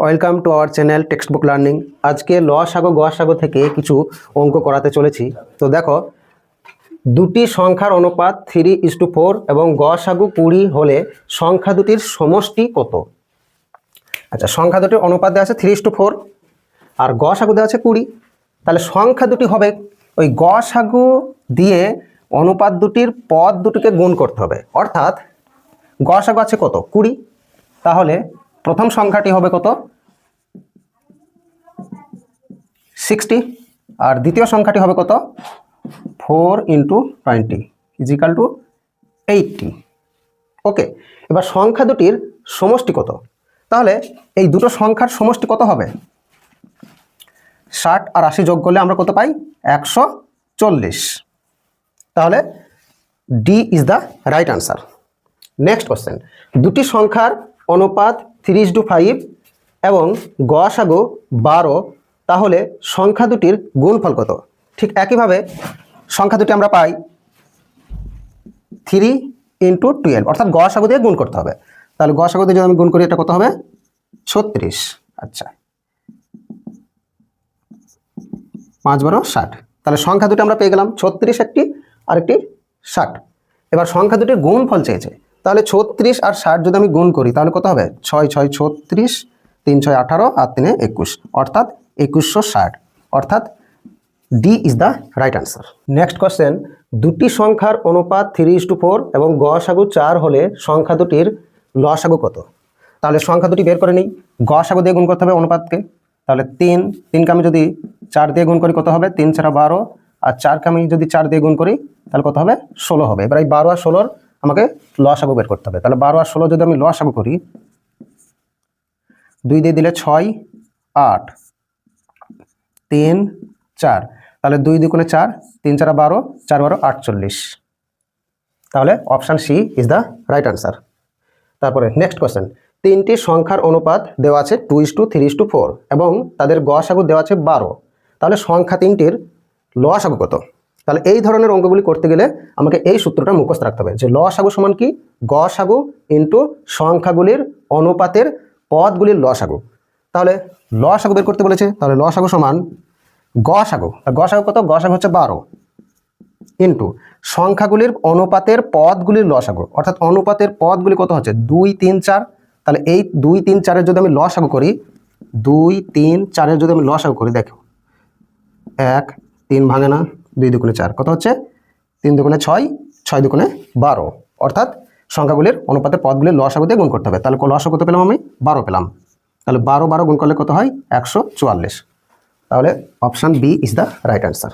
Welcome to our channel text book learning. আজকে ল sago গ সাগো থেকে কিছু অঙ্ক করাতে চলেছি। তো দেখো, দুটি সংখ্যার অনুপাত থ্রি ইস টু ফোর এবং গ সাগু কুড়ি হলে সংখ্যা দুটির সমষ্টি কত? আচ্ছা সংখ্যা দুটির অনুপাত দেওয়া আছে থ্রি ইস টু ফোর আর গ সাগু দেওয়া আছে কুড়ি। তাহলে সংখ্যা দুটি হবে ওই গ সাগু দিয়ে অনুপাত দুটির পদ দুটিকে গুণ করতে হবে। অর্থাৎ গ সাগু আছে কত? কুড়ি। তাহলে প্রথম সংখ্যাটি হবে কত? সিক্সটি আর দ্বিতীয় সংখ্যাটি হবে কত? Four into twenty equal to eighty okay এবার সংখ্যা দুটির সমষ্টি কত? তাহলে এই দুটো সংখ্যার সমষ্টি কত হবে? ষাট আর আশি যোগ করলে আমরা কত পাই? একশো চল্লিশ। তাহলে D is the right answer next question দুটি সংখ্যার অনুপাত থ্রিস টু ফাইভ এবং গসাগো বারো, তাহলে সংখ্যা দুটির গুণফল কত? ঠিক একইভাবে সংখ্যা দুটি আমরা পাই থ্রি ইন্টু টুয়েলভ অর্থাৎ গসাগো দিয়ে গুণ করতে হবে। তাহলে গসাগো দিয়ে যদি আমি গুণ করি, এটা কত হবে? ছত্রিশ। আচ্ছা। পাঁচ বারো, ষাট। তাহলে সংখ্যা দুটো আমরা পেয়ে গেলাম ছত্রিশ একটি আর একটি ষাট। এবার সংখ্যা দুটির গুণ ফল চেয়েছে। তাহলে ছত্রিশ আর ষাট যদি আমি গুণ করি, তাহলে কত হবে? ছয় ছয়, ছত্রিশ, তিন, ছয়, আঠারো, আর তিনে একুশ। অর্থাৎ একুশশো ষাট। অর্থাৎ D is the right answer next question দুটি সংখ্যার অনুপাত থ্রি ইস টু ফোর এবং গ সাগু চার হলে সংখ্যা দুটির ল সাগু কত? তাহলে সংখ্যা দুটি বের করে নিই। গ সাগু দিয়ে গুণ করতে হবে অনুপাতকে। তাহলে তিন, তিনকে আমি যদি চার দিয়ে গুণ করি কত হবে? তিন ছাড়া বারো। আর চারকে আমি যদি চার দিয়ে গুণ করি, তাহলে কত হবে? ষোলো হবে। এবার এই বারো আর ষোলোর আমাকে ল সাগু বের করতে হবে। তাহলে বারো আর ষোলো যদি আমি ল সাগু করি, দুই দিয়ে দিলে ছয়, আট, তিন, চার। তাহলে দুই দুই দুগুণে চার, তিন চারা বারো, চার বারো আটচল্লিশ। তাহলে option C is the right answer তারপরে নেক্সট কোয়েশ্চেন। তিনটি সংখ্যার অনুপাত দেওয়া আছে two is to three is to four এবং তাদের গসাগু দেওয়া আছে বারো। তাহলে সংখ্যা তিনটির লসাগু কত? তাহলে এই ধরনের অঙ্কগুলি করতে গেলে আমাকে এই সূত্রটা মুখস্থ রাখতে হবে যে লসাগু সমান কি? গসাগু ইন্টু সংখ্যাগুলির অনুপাতের পদগুলির লসাগু তাহলে লসাগু বের করতে বলেছে, তাহলে লসাগু সমান গসাগু আর গসাগু কত? গসাগু হচ্ছে বারো। ইন্টু সংখ্যাগুলির অনুপাতের পদগুলির লসাগু অর্থাৎ অনুপাতের পদগুলি কত হচ্ছে? দুই, তিন, চার। তাহলে এই দুই, তিন, চারের যদি আমি লসাগু করি, দুই, তিন, চারের যদি আমি লসাগু করি, দেখো, এক, তিন ভাঙে না দুই দুগুণে চার। কত হচ্ছে? তিন দুগুণে ছয় ছয় দুগুণে বারো। অর্থাৎ সংখ্যাগুলির অনুপাতে পদগুলির লসাগু দিয়ে গুণ করতে হবে। তাহলে লসাগু কত পেলাম আমি? বারো পেলাম। তাহলে বারো বারো গুণ করলে কত হয়? একশো চুয়াল্লিশ। তাহলে option B is the right answer.